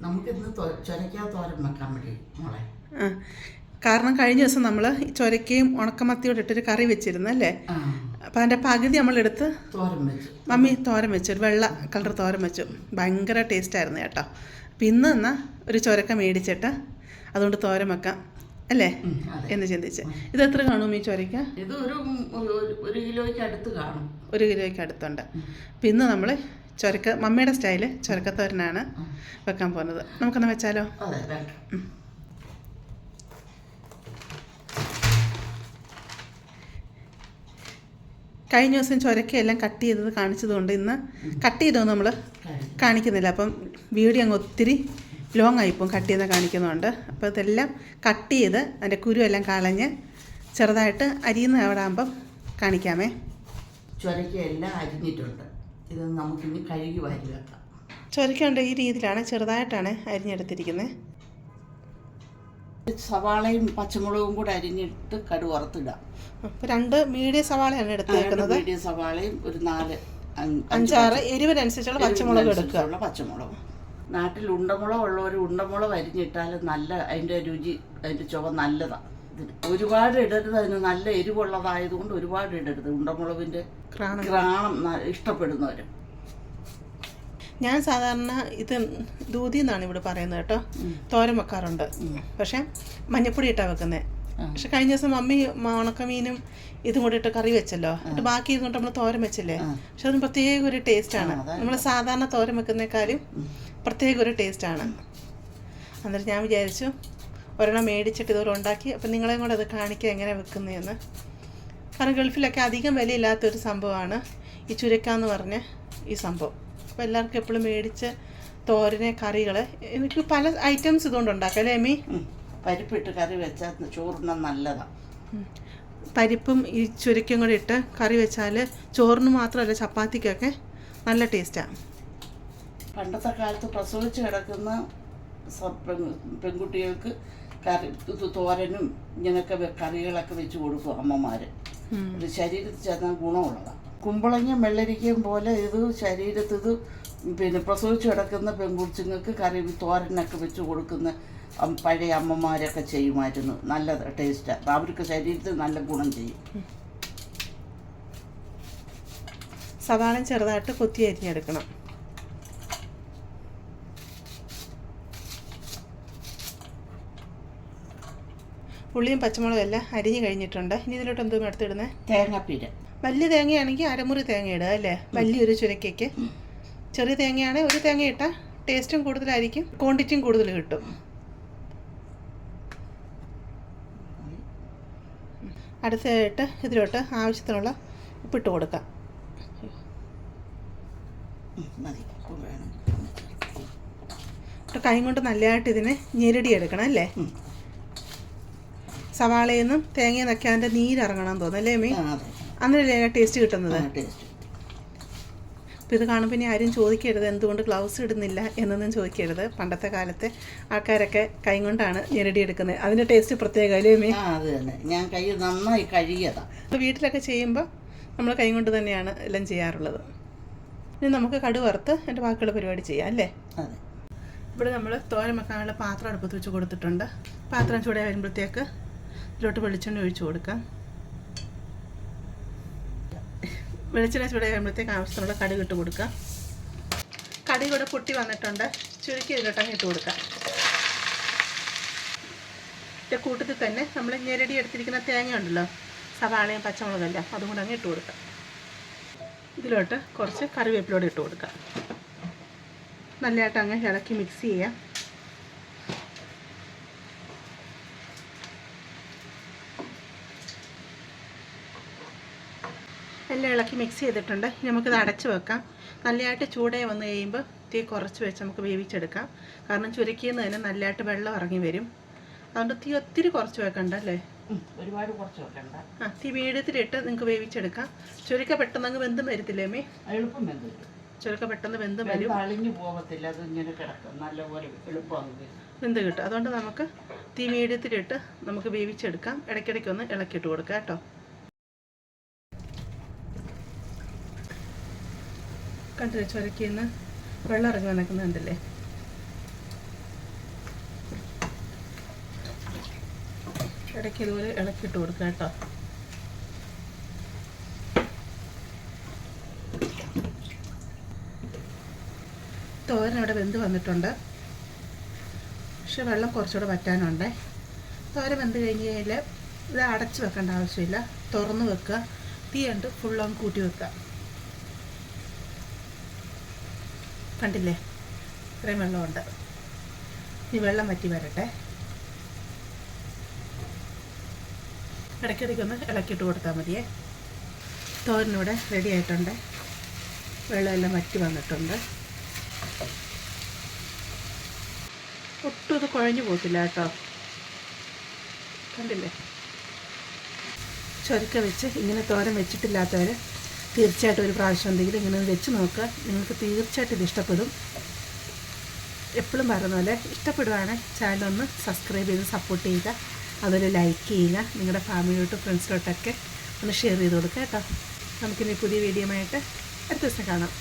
നമുക്കിന്ന് ചൊരക്കാ തോരൻ വെക്കാൻ വേണ്ടി മോളെ. ആ. കാരണം കഴിഞ്ഞ ദിവസം നമ്മൾ ചൊരക്കയും ഉണക്കമത്തിയോട് ഇട്ടൊരു കറി വെച്ചിരുന്നു അല്ലേ? അപ്പം അതിന്റെ പകുതി നമ്മളെടുത്ത് തോരൻ വെച്ചു. മമ്മി തോരൻ വെച്ചു ഒരു വെള്ള കളർ തോരൻ വെച്ചു. ഭയങ്കര ടേസ്റ്റായിരുന്നു കേട്ടോ. അപ്പം ഇന്ന് എന്നാൽ ഒരു ചൊരക്ക മേടിച്ചിട്ട് അതുകൊണ്ട് തോരൻ വെക്കാം അല്ലേ? എന്ന് ചിന്തിച്ച്. ഇത് എത്ര കാണും ഈ ചൊരക്ക ഇത് ഒരു ഒരു- കിലോയ്ക്ക് അടുത്ത് കാണും. ഒരു കിലോയ്ക്ക് അടുത്തുണ്ട്. പിന്നെ നമ്മൾ ചൊരക്ക മമ്മിയുടെ സ്റ്റൈൽ ചൊരക്കത്തോരനാണ് വെക്കാൻ പോകുന്നത്. നമുക്കൊന്ന് വെച്ചാലോ? കഴിഞ്ഞ ദിവസം ചൊരക്കയെല്ലാം കട്ട് ചെയ്തത് കാണിച്ചതുകൊണ്ട് ഇന്ന് കട്ട് ചെയ്തോ നമ്മൾ കാണിക്കുന്നില്ല. അപ്പം വീഡിയോ അങ്ങ് ഒത്തിരി ലോങ് ആയിപ്പോവും കട്ട് ചെയ്ത് കാണിക്കുന്നുണ്ട് അപ്പോൾ ഇതെല്ലാം കട്ട് ചെയ്ത് അതിന്റെ കുരു എല്ലാം കളഞ്ഞ് ചെറുതായിട്ട് അരിയുന്ന അവിടെ ആകുമ്പം കാണിക്കാമേ. ചുരക്കെല്ലാം അരിഞ്ഞിട്ടുണ്ട്. ഇത് നമുക്കിനി കഴുകി വാരി വെക്കാം. ചൊരക്കുണ്ട് ഈ രീതിയിലാണ് ചെറുതായിട്ടാണ് അരിഞ്ഞെടുത്തിരിക്കുന്നത് സവാളയും പച്ചമുളകും കൂടെ അരിഞ്ഞിട്ട് കടു വറുത്തിടാം. രണ്ട് മീഡിയം സവാളയാണ് എടുത്തേക്കുന്നത്. മീഡിയം സവാളയും ഒരു നാല് അഞ്ച് അഞ്ചാറ് എരിവിനനുസരിച്ചുള്ള പച്ചമുളക് എടുക്കുക. പച്ചമുളക്. നാട്ടിൽ ഉണ്ടമുളക് ഉള്ളവർ ഉണ്ടമുളക് അരിഞ്ഞിട്ടാൽ നല്ല അതിന്റെ രുചി അതിന്റെ ചുവ നല്ലതാണ് ഒരുപാട് ഇടരുത്. അതിന് നല്ല എരിവുള്ളതായതുകൊണ്ട് ഒരുപാട് ഇടരുത്. ഉണ്ടമുളകിന്റെ ക്രാണം. ഇഷ്ടപ്പെടുന്നവർ ഞാൻ സാധാരണ ഇത് ദൂതി എന്നാണ് ഇവിടെ പറയുന്നത് കേട്ടോ. തോരൻ വെക്കാറുണ്ട്. പക്ഷേ മഞ്ഞപ്പൊടി ഇട്ടാണ് വെക്കുന്നത് പക്ഷെ കഴിഞ്ഞ ദിവസം മമ്മി ഉണക്കമീനും ഇതും കൂടി ഇട്ട് കറി വെച്ചല്ലോ. എന്നിട്ട് ബാക്കി ഇരുന്നിട്ട് നമ്മൾ തോരൻ വെച്ചില്ലേ? പക്ഷെ അതിന് പ്രത്യേക ഒരു ടേസ്റ്റാണ് നമ്മൾ സാധാരണ തോരൻ വെക്കുന്നേക്കാളും പ്രത്യേക ഒരു ടേസ്റ്റാണ് എന്നിട്ട് ഞാൻ വിചാരിച്ചു ഒരെണ്ണം മേടിച്ചിട്ട് ഇതുപോലെ ഉണ്ടാക്കി. അപ്പം നിങ്ങളെയും കൂടെ അത് കാണിക്കുക എങ്ങനെ വെക്കുന്നതെന്ന് കാരണം ഗൾഫിലൊക്കെ അധികം വിലയില്ലാത്തൊരു സംഭവമാണ് ഈ ചുരക്ക എന്ന് പറഞ്ഞ ഈ സംഭവം. അപ്പോൾ എല്ലാവർക്കും എപ്പോഴും മേടിച്ച് തോരന് കറികൾ എനിക്ക് പല ഐറ്റംസ് ഇതുകൊണ്ട് ഉണ്ടാക്കാം. അല്ലേ മീ പരിപ്പിട്ട് കറി വെച്ചാൽ ചോറിന് നല്ലതാണ് പരിപ്പും ഈ ചുരക്കും കൂടി ഇട്ട് കറി വെച്ചാൽ ചോറിന് മാത്രമല്ല ചപ്പാത്തിക്കൊക്കെ നല്ല ടേസ്റ്റാണ് പണ്ടത്തെ കാലത്ത് പ്രസവിച്ച് കിടക്കുന്ന പെൺകുട്ടികൾക്ക് കറി തോരനും ഇങ്ങനെയൊക്കെ കറികളൊക്കെ വെച്ച് കൊടുക്കും അമ്മമാർ ഇത് ശരീരത്തിൽ ചെന്നാൽ ഗുണമുള്ളതാണ് കുമ്പളങ്ങയും വെള്ളരിക്കയും പോലെ ഇത് ശരീരത്തിൽ ഇത് പിന്നെ പ്രസവിച്ച് കിടക്കുന്ന പെൺകുച്ചുങ്ങൾക്ക് കറി തോരനൊക്കെ വെച്ച് കൊടുക്കുന്ന പഴയ അമ്മമാരൊക്കെ ചെയ്യുമായിരുന്നു. നല്ല ടേസ്റ്റാണ് അവർക്ക് ശരീരത്തിൽ നല്ല ഗുണം ചെയ്യും. സാധാരണ ചെറുതായിട്ട് കൊത്തി അരിഞ്ഞെടുക്കണം. ഉള്ളിയും പച്ചമുളകും എല്ലാം അരിഞ്ഞു കഴിഞ്ഞിട്ടുണ്ട്. ഇനി ഇതിലോട്ട് എന്തും എടുത്തിടുന്നത് തേങ്ങാപ്പീര. വലിയ തേങ്ങയാണെങ്കിൽ അരമുറി തേങ്ങ ഇടുക അല്ലേ? വലിയൊരു ചുരക്കയ്ക്ക്. ചെറിയ തേങ്ങയാണെങ്കിൽ ഒരു തേങ്ങ ഇട്ടാൽ ടേസ്റ്റും കൂടുതലായിരിക്കും ക്വാണ്ടിറ്റിയും കൂടുതൽ കിട്ടും. അടുത്തതായിട്ട് ഇതിലോട്ട് ആവശ്യത്തിനുള്ള ഉപ്പിട്ട് കൊടുക്കാം. ഉപ്പ് ഇട്ട് കൊടുക്കാം കൈ കൊണ്ട് നല്ലതായിട്ട് ഇതിനെ ഞെരടി എടുക്കണം അല്ലേ. സവാളയിൽ നിന്നും തേങ്ങയിൽ നിന്നൊക്കെ അതിന്റെ നീരിറങ്ങണം എന്ന് തോന്നുന്നു അല്ലേ മീ അന്നേരല്ലേ ടേസ്റ്റ് കിട്ടുന്നത്? അപ്പോൾ ഇത് കാണുമ്പോൾ ഇനി ആരും ചോദിക്കരുത് എന്തുകൊണ്ട് ഗ്ലൗസ് ഇടുന്നില്ല എന്നൊന്നും ചോദിക്കരുത്. പണ്ടത്തെ കാലത്തെ ആൾക്കാരൊക്കെ കൈ കൊണ്ടാണ് ഞെരടി എടുക്കുന്നത്. അതിന്റെ ടേസ്റ്റ് പ്രത്യേക അല്ലേ മീ അത് തന്നെ. ഞാൻ കൈ നന്നായി കഴുകിയതാ. അപ്പോൾ വീട്ടിലൊക്കെ ചെയ്യുമ്പോൾ നമ്മൾ കൈ കൊണ്ട് തന്നെയാണ് എല്ലാം ചെയ്യാറുള്ളത്. ഇനി നമുക്ക് കടു വറുത്ത് എന്റെ ബാക്കിയുള്ള പരിപാടി ചെയ്യാം അല്ലേ? അതെ. ഇവിടെ നമ്മൾ തോരൻ വെക്കാനുള്ള പാത്രം അടുപ്പത്ത് വെച്ച് കൊടുത്തിട്ടുണ്ട്. പാത്രം ചൂടായി വരുമ്പോഴത്തേക്ക് ഇതിലോട്ട് വെളിച്ചെണ്ണ ഒഴിച്ചു കൊടുക്കാം. വെളിച്ചെണ്ണ ചൂടായി കഴിയുമ്പോഴത്തേക്ക് ആവശ്യത്തിനുള്ള കടുക് ഇട്ട് കൊടുക്കാം കടി ഇവിടെ പൊട്ടി വന്നിട്ടുണ്ട്. ചുരുക്കി ഇതിലോട്ട് അങ്ങ് ഇട്ട് കൊടുക്കാം ഇതിന്റെ കൂട്ടത്തിൽ തന്നെ നമ്മൾ ഞെരടി എടുത്തിരിക്കുന്ന തേങ്ങ ഉണ്ടല്ലോ സവാളയും പച്ചമുളകല്ല അതും കൂടെ അങ്ങ് ഇട്ട് കൊടുക്കാം ഇതിലോട്ട് കുറച്ച് കറിവേപ്പിലോട് ഇട്ട് കൊടുക്കാം നല്ലതായിട്ട് അങ്ങ് ഇളക്കി മിക്സ് ചെയ്യാം എല്ലാം ഇളക്കി മിക്സ് ചെയ്തിട്ടുണ്ട്. നമുക്കിത് അടച്ച് വെക്കാം. നല്ലതായിട്ട് ചൂടായി വന്നു കഴിയുമ്പോൾ തീ കുറച്ച് വെച്ച് നമുക്ക് വേവിച്ചെടുക്കാം. കാരണം ചുരുക്കിയെന്ന് തന്നെ നല്ലതായിട്ട് വെള്ളം ഇറങ്ങി വരും. അതുകൊണ്ട് തീ ഒത്തിരി കുറച്ച് വെക്കണ്ട അല്ലേ ഒരുപാട് കുറച്ച് വെക്കണ്ട. ആ തീ മീഡിയത്തിലിട്ട് നിങ്ങൾക്ക് വേവിച്ചെടുക്കാം. ചുരുക്ക പെട്ടെന്ന് അങ്ങ് വെന്തും വരത്തില്ലേ മേ എളുപ്പം വെന്തില്ല ചുരുക്ക പെട്ടെന്ന് വെന്തും വരും. വെന്ത് അളിഞ്ഞു പോകത്തില്ല അത് ഇങ്ങനെ കിടക്കും. നല്ലപോലെ എളുപ്പം. വെന്ത് കിട്ടും. അതുകൊണ്ട് നമുക്ക് തീ മീഡിയത്തിലിട്ട് നമുക്ക് വേവിച്ചെടുക്കാം. ഇടയ്ക്കിടയ്ക്ക് ഒന്ന് ഇളക്കിയിട്ട് കൊടുക്കാം കേട്ടോ. കണ്ടില്ലേ ചുരക്കിന്ന് വെള്ളം ഇറങ്ങി വന്നേക്കുന്നത് കണ്ടില്ലേ? ഇടയ്ക്ക് ഇതുപോലെ ഇളക്കിട്ട് കൊടുക്കുക കേട്ടോ. തോരൻ അവിടെ വെന്ത് വന്നിട്ടുണ്ട്. പക്ഷെ വെള്ളം കുറച്ചുകൂടെ വറ്റാനുണ്ടേ. തോരൻ വെന്ത് കഴിഞ്ഞ് കഴിഞ്ഞാൽ ഇത് അടച്ച് വെക്കേണ്ട ആവശ്യമില്ല. തുറന്ന് വെക്കുക. തീ കണ്ട് ഫുള്ളങ്ങ് കൂട്ടി വെക്കുക. കണ്ടില്ലേ? ഇത്രയും വെള്ളമുണ്ട്. ഈ വെള്ളം വറ്റി വരട്ടെ. ഇടയ്ക്കിടയ്ക്കൊന്ന് ഇളക്കിയിട്ട് കൊടുത്താൽ മതിയേ. തോരനിവിടെ റെഡി ആയിട്ടുണ്ട്. വെള്ളമെല്ലാം വറ്റി വന്നിട്ടുണ്ട്. ഒട്ടും ഇത് കുഴഞ്ഞു പോകത്തില്ല കേട്ടോ. കണ്ടില്ലേ? ചൊരുക്ക വെച്ച് ഇങ്ങനെ തോരൻ വെച്ചിട്ടില്ലാത്തവർ തീർച്ചയായിട്ടും ഒരു പ്രാവശ്യം എന്തെങ്കിലും ഇങ്ങനെ വെച്ച് നോക്കുക. നിങ്ങൾക്ക് തീർച്ചയായിട്ടും ഇത് ഇഷ്ടപ്പെടും. എപ്പോഴും പറയുന്ന പോലെ ഇഷ്ടപ്പെടുവാണെങ്കിൽ ചാനലൊന്ന് സബ്സ്ക്രൈബ് ചെയ്ത് സപ്പോർട്ട് ചെയ്യുക. അതുപോലെ ലൈക്ക് ചെയ്യുക. നിങ്ങളുടെ ഫാമിലിയോട്ടും ഫ്രണ്ട്സിലോട്ടൊക്കെ ഒന്ന് ഷെയർ ചെയ്ത് കൊടുക്കുക കേട്ടോ. നമുക്കിനി പുതിയ വീഡിയോ ആയിട്ട് അടുത്ത ദിവസം കാണാം.